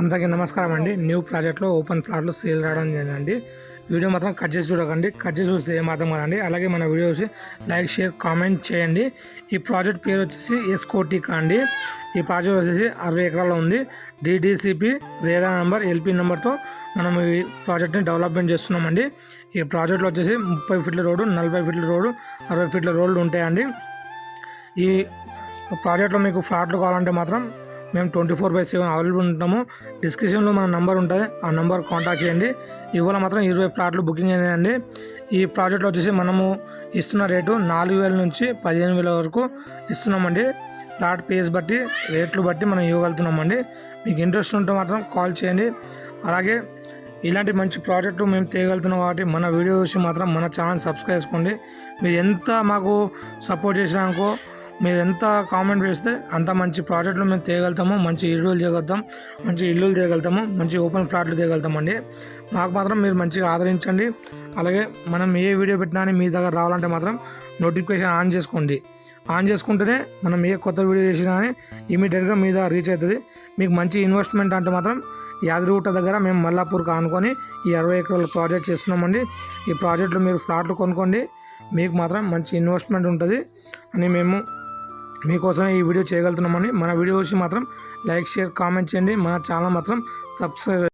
అందరికీ నమస్కారం అండి. న్యూ ప్రాజెక్ట్లో ఓపెన్ ప్లాట్లు సేల్ రావడం జరిగిందండి. వీడియో మాత్రం కట్ చేసి చూడకండి. కట్ చేసి చూస్తే ఏమాత్రం కదండి. అలాగే మన వీడియో చూసి లైక్ షేర్ కామెంట్ చేయండి. ఈ ప్రాజెక్ట్ పేరు వచ్చేసి ఎస్కోటికా అండి. ఈ ప్రాజెక్ట్ వచ్చేసి అరవై ఎకరాల్లో ఉంది. డిడిసిపి రేరా నెంబర్ ఎల్పి నెంబర్తో మనం ఈ ప్రాజెక్ట్ని డెవలప్మెంట్ చేస్తున్నామండి. ఈ ప్రాజెక్ట్లో వచ్చేసి ముప్పై ఫీట్ల రోడ్డు నలభై ఫీట్ల రోడ్డు అరవై ఫీట్ల రోడ్లు ఉంటాయండి. ఈ ప్రాజెక్ట్లో మీకు ఫ్లాట్లు కావాలంటే మాత్రం మేము twenty four by seven available ఉంటాము డిస్క్రిప్షన్లో మన నెంబర్ ఉంటుంది ఆ నెంబర్ కాంటాక్ట్ చేయండి. ఇవాళ మాత్రం ఇరవై ఫ్లాట్లు బుకింగ్ అయినాయండి. ఈ ప్రాజెక్ట్లో వచ్చేసి మనము ఇస్తున్న రేటు నాలుగు వేల నుంచి పదిహేను వేల వరకు ఇస్తున్నామండి. ప్లాట్ పేస్ బట్టి రేట్లు బట్టి మనం ఇవ్వగలుగుతున్నామండి. మీకు ఇంట్రెస్ట్ ఉంటే మాత్రం కాల్ చేయండి. అలాగే ఇలాంటి మంచి ప్రాజెక్టు మేము తేయగలుగుతున్నాం కాబట్టి మన వీడియో చూసి మాత్రం మన ఛానల్ సబ్స్క్రైబ్ చేసుకోండి. మీరు ఎంత మాకు సపోర్ట్ చేసినాకో మీరు ఎంత కామెంట్ వేస్తే అంత మంచి ప్రాజెక్టులు మేము తీయగలుగుతాము మంచి ఇల్లులు తీయగలుగుతాం మంచి ఇల్లులు తీయగలుగుతాము మంచి ఓపెన్ ఫ్లాట్లు తీయగలుగుతామండి మాకు మాత్రం మీరు మంచిగా ఆదరించండి. అలాగే మనం ఏ వీడియో పెట్టినా మీ దగ్గర రావాలంటే మాత్రం నోటిఫికేషన్ ఆన్ చేసుకోండి. ఆన్ చేసుకుంటేనే మనం ఏ కొత్త వీడియో చేసినా కానీ ఇమీడియట్గా మీ దగ్గర రీచ్ అవుతుంది. మీకు మంచి ఇన్వెస్ట్మెంట్ అంటే మాత్రం యాదగిరిగుట్ట దగ్గర మేము మల్లాపూర్కి ఆనుకొని ఈ అరవై ఎకరాల ప్రాజెక్ట్ చేస్తున్నామండి. ఈ ప్రాజెక్టులో మీరు ఫ్లాట్లు కొనుక్కోండి. మీకు మాత్రం మంచి ఇన్వెస్ట్మెంట్ ఉంటుంది. అని మేము మీకోసం ఈ వీడియో చేయగలుగుతున్నామని మన వీడియో చూసి మాత్రం లైక్ షేర్ కామెంట్ చేయండి. మన ఛానల్ మాత్రం సబ్స్క్రైబ్